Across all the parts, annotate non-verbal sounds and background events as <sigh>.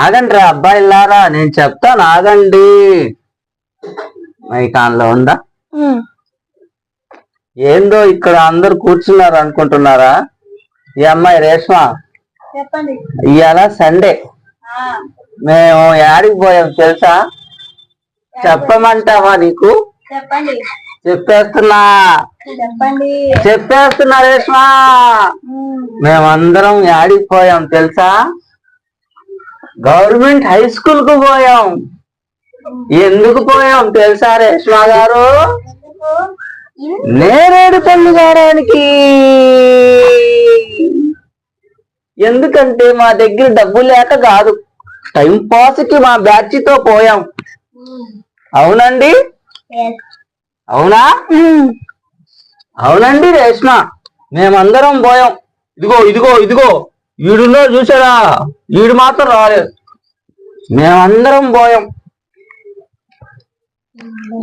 ఆగండి రా అబ్బాయిలారా నేను చెప్తాను ఆగండి. మైక్ ఆన్లో ఉందా ఏందో ఇక్కడ అందరు కూర్చున్నారు అనుకుంటున్నారా? ఈ అమ్మాయి రేష్మ చెప్పండి. ఇవాళ సండే. మేము యాడికి పోయాం తెలుసా? చెప్పమంటావా నీకు? చెప్పండి. చెప్పేస్తున్నా. చెప్పండి. చెప్పేస్తున్నా రేష్మ. మేమందరం యాడికి పోయాం తెలుసా? గవర్నమెంట్ హై స్కూల్కు పోయాం. ఎందుకు పోయాం తెలుసా రేష్మ గారు? నేరేడు పళ్ళు కావడానికి ఎందుకంటే మా దగ్గర డబ్బు లేక కాదు. టైం పాస్కి మా బ్యాచ్తో పోయాం. అవునండి? అవునా? అవునండి రేష్మ. మేమందరం పోయాం. ఇదిగో ఇదిగో ఇదిగో. వీడులో చూసారా వీడు మాత్రం రాలేదు మేమందరం పోయాం.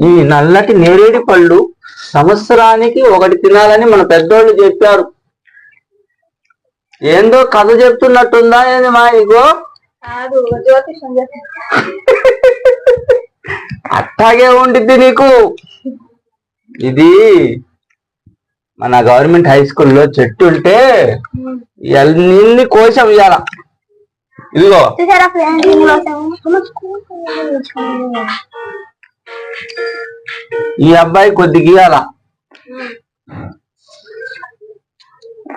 ఈ నల్లటి నేరేడు పళ్ళు సంవత్సరానికి ఒకటి తినాలని మన పెద్దోళ్ళు చెప్పారు. ఏందో కథ చెప్తున్నట్టుందా ఏంది మా నీకు అట్టాగే ఉండిద్ది నీకు. ఇది మన గవర్నమెంట్ హై స్కూల్లో చెట్టు ఉంటే ఇవన్నీ కోసాం ఇవాళ ఇదిగో. ఈ అబ్బాయి కొద్ది గీయాల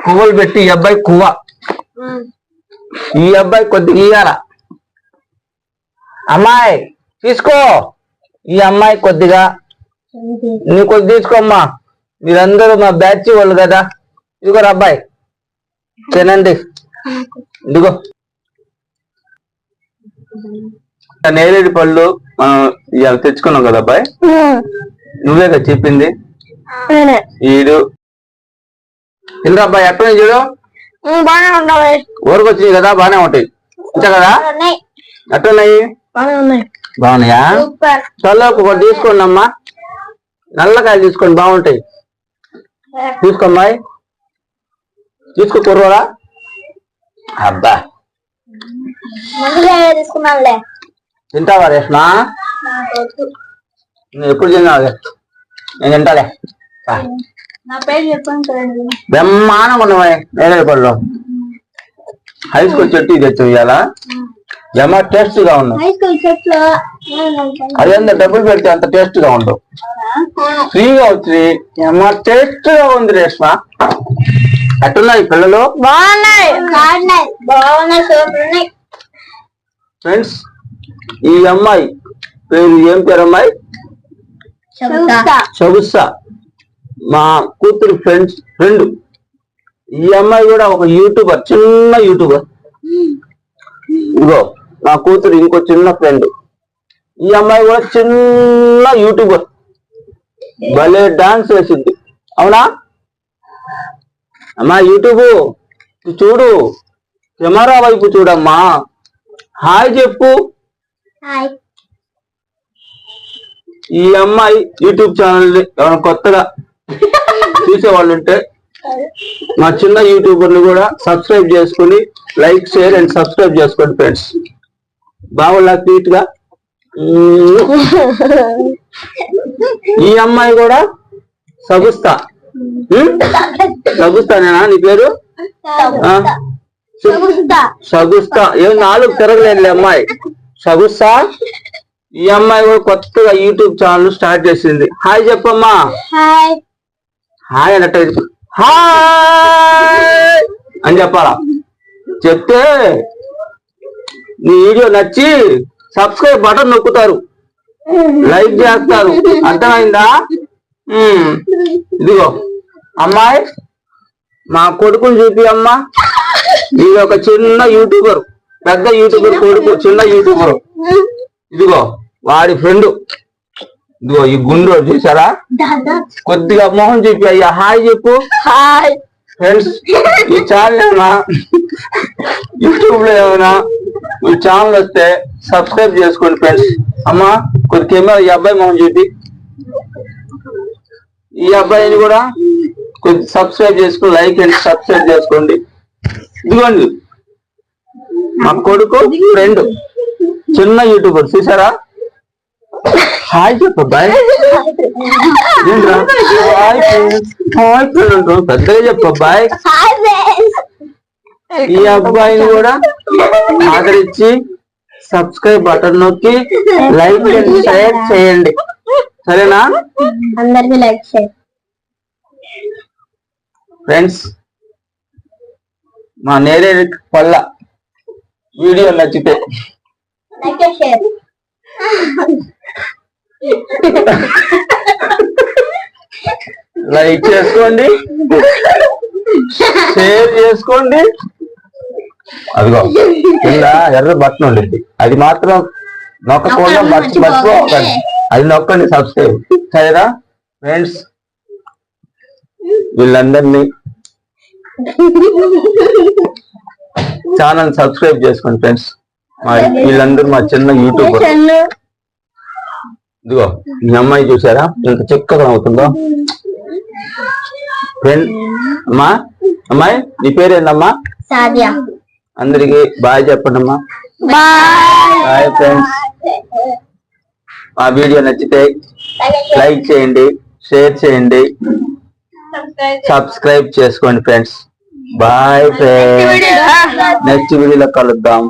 పువ్వులు పెట్టి ఈ అబ్బాయి కువ్వ. ఈ అబ్బాయి కొద్ది గీయాల అమ్మాయి తీసుకో. ఈ అమ్మాయి కొద్దిగా నీ కొద్ది తీసుకోమ్మా. మీరందరూ మా బ్యాచ్ వాళ్ళు కదా. ఇదిగో అబ్బాయి. తినండి. ఇదిగో. నేరేడు పళ్ళు మనం ఇవాళ తెచ్చుకున్నాం కదా అబ్బాయి? నువ్వే కదా చెప్పింది? ఈడు. ఇంద్ర అబ్బాయి ఎక్కడ చూడు? ఊరికి వచ్చినాయి కదా బానే ఉంటాయి. అంతే కదా? ఎట్టున్నాయి ఉన్నాయి. బాగున్నాయా? ఒకటి తీసుకోండి అమ్మా నల్లకాయలు తీసుకోండి బాగుంటాయి. తీసుకోమ్మాయి తీసుకో కుర్రోరా అబ్బా తింటావా రేష్మా. నువ్వు ఎప్పుడు తిన్నావు నేను తింటాలే. రా. నా పేరు చెప్పండి చూడండి బ్రహ్మాండంగా ఉన్నవే నేరేడు పళ్ళు. హై స్కూల్ చెట్టు ఇది తెచ్చావు ఇవాళ జమ టేస్ట్గా ఉన్నాయి అదేంత డబ్బులు పెడితే అంత టేస్ట్గా ఉండవు ఫ్రీగా వచ్చి ఏమో టేస్ట్గా ఉంది రేష్మ. అట్టున్నాయి పిల్లలు? ఫ్రెండ్స్ ఈ అమ్మాయి పేరు ఏం పేరు అమ్మాయి? చెబుతా. సొగుసా మా కూతురు ఫ్రెండ్స్ ఫ్రెండ్ ఈ అమ్మాయి కూడా ఒక యూట్యూబర్ చిన్న యూట్యూబర్ ఇగో మా కూతురు ఇంకో చిన్న ఫ్రెండ్ ఈ అమ్మాయి కూడా చిన్న యూట్యూబర్. భలే డాన్స్ వేసింది అవునా? అమ్మా యూట్యూబ్ చూడు. కెమెరా వైపు చూడమ్మా. హాయ్ చెప్పు. ఈ అమ్మాయి యూట్యూబ్ ఛానల్ కొత్తగా చూసేవాళ్ళు ఉంటే మా చిన్న యూట్యూబర్లు కూడా సబ్స్క్రైబ్ చేసుకుని లైక్ షేర్ అండ్ సబ్స్క్రైబ్ చేసుకోండి ఫ్రెండ్స్. బాగులా క్యూట్గా. ఈ అమ్మాయి కూడా సగుస్తా? సగుస్తానేనా నీ పేరు? సగుస్తా. ఏం నాలుగు తిరగలేదు అమ్మాయి. సగుస్తా? ఈ అమ్మాయి కూడా కొత్తగా యూట్యూబ్ ఛానల్ స్టార్ట్ చేసింది. హాయ్ చెప్పమ్మా. హాయ్. హాయ్ అన్నట్టు హాయ్ అని చెప్పాలా? చెప్తే నీ వీడియో నచ్చి సబ్స్క్రైబ్ బటన్ నొక్కుతారు. లైక్ చేస్తారు. అర్థమైందా. ఇదిగో. అమ్మాయి మా కొడుకుని చూపి అమ్మా. ఇది ఒక చిన్న యూట్యూబర్ పెద్ద యూట్యూబర్ కొడుకు చిన్న యూట్యూబర్ ఇదిగో వాడి ఫ్రెండ్ ఇదిగో ఈ గుండు చూసారా దాదా. కొద్దిగా మొహం చూపి అయ్యా హాయ్ చెప్పు. హాయ్. ఫ్రెండ్స్ ఈ ఛానల్ ఏమైనా యూట్యూబ్లో ఏమైనా ఈ ఛానల్ వస్తే సబ్స్క్రైబ్ చేసుకోండి ఫ్రెండ్స్ అమ్మా కొద్ది కెమెరా ఈ అబ్బాయి మొహం చూపి ఈ అబ్బాయిని కూడా కొద్ది సబ్స్క్రైబ్ చేసుకుని లైక్ అండ్ సబ్స్క్రైబ్ చేసుకోండి. ఇదిగోండి. మా కొడుకు ఫ్రెండ్ చిన్న యూట్యూబర్ చూసారా? హాయ్ చెప్పు బాయ్ ఏంట్రా? Hi friends. Hi friends. అంటావు. పెద్దగా చెప్పు బాయ్ హాయ్ ఫ్రెండ్స్ ఈ అబ్బాయిని కూడా ఆదరించి సబ్స్క్రైబ్ బటన్ నొక్కి లైక్ షేర్ చేయండి. సరేనా? అందరికి లైక్ చేయండి. ఫ్రెండ్స్ మా నేరే పల్ల వీడియో నచ్చితే. షేర్. లైక్ చేసుకోండి షేర్ చేసుకోండి. అదిగో <laughs> కింద ఎర్ర బట్టన్ ఉండింది అది మాత్రం నొక్కకుండా మర్చి మర్చిపోకండి అది నొక్కండి సబ్స్క్రైబ్ సరేనా? ఫ్రెండ్స్ వీళ్ళందరినీ ఛానల్ సబ్స్క్రైబ్ చేసుకోండి ఫ్రెండ్స్ మా వీళ్ళందరూ మా చిన్న యూట్యూబర్ ఇదిగో మీ అమ్మాయి చూసారా? ఎంత చక్కగా అవుతుందో ఫ్రెండ్ అమ్మా అమ్మాయి నీ పేరేందమ్మా? సాదియా అందరికి బాయ్ చెప్పండి అమ్మా బాయ్. Bye friends. మా వీడియో నచ్చితే లైక్ చేయండి షేర్ చేయండి. సబ్స్క్రైబ్ చేసుకోండి ఫ్రెండ్స్. Bye friends. నెక్స్ట్ వీడియోలో కలుద్దాం.